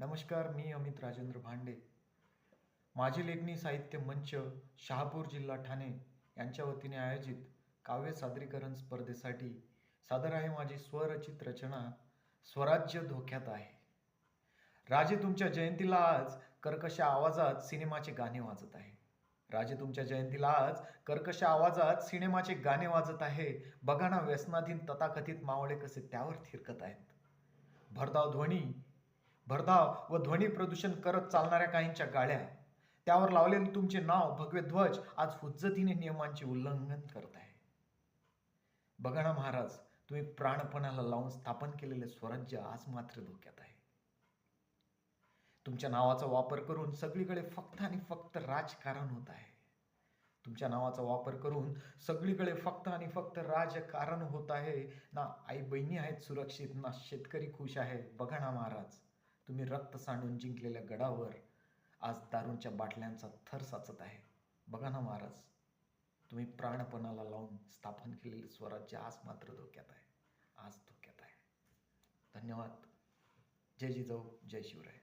नमस्कार मी अमित राजेंद्र भांडे. माझी लेखणी साहित्य मंच शहापूर जिल्हा ठाणे यांच्या वतीने आयोजित काव्य सादरीकरण स्पर्धेसाठी सादर आहे माझी स्वरचित रचना स्वराज्य धोक्यात आहे. राजे तुमच्या जयंतीला आज कर्कश आवाजात सिनेमाचे गाणे वाजत आहे. राजे तुमच्या जयंतीला आज कर्कश आवाजात सिनेमाचे गाणे वाजत आहे. बघा ना व्यसनाधीन तथाकथित मावळे कसे त्यावर थिरकत आहेत. भरधाव ध्वनी भरधाव व ध्वनी प्रदूषण करत चालणाऱ्या काहींच्या गाड्या. त्यावर लावलेले तुमचे नाव भगवे ध्वज आज हुज्जतीने नियमांचे उल्लंघन करत आहे. बघा ना महाराज तुम्ही प्राणपणाला लावून स्थापन केलेले स्वराज्य आज मात्र धोक्यात आहे. तुमच्या नावाचा वापर करून सगळीकडे फक्त आणि फक्त राजकारण होत आहे. तुमच्या नावाचा वापर करून सगळीकडे फक्त आणि फक्त राजकारण होत आहे. ना आई बहिणी आहेत सुरक्षित ना शेतकरी खुश आहे. बघा ना महाराज तुम्ही रक्त सांडून जिंकलेल्या गडावर आज दारूंच्या बाटल्यांचा थर साचत आहे. बघा ना महाराज तुम्ही प्राणपणाला लावून स्थापन केलेले स्वराज्य आज मात्र धोक्यात आहे. आज धोक्यात आहे. धन्यवाद. जय जिजाऊ जय शिवराय.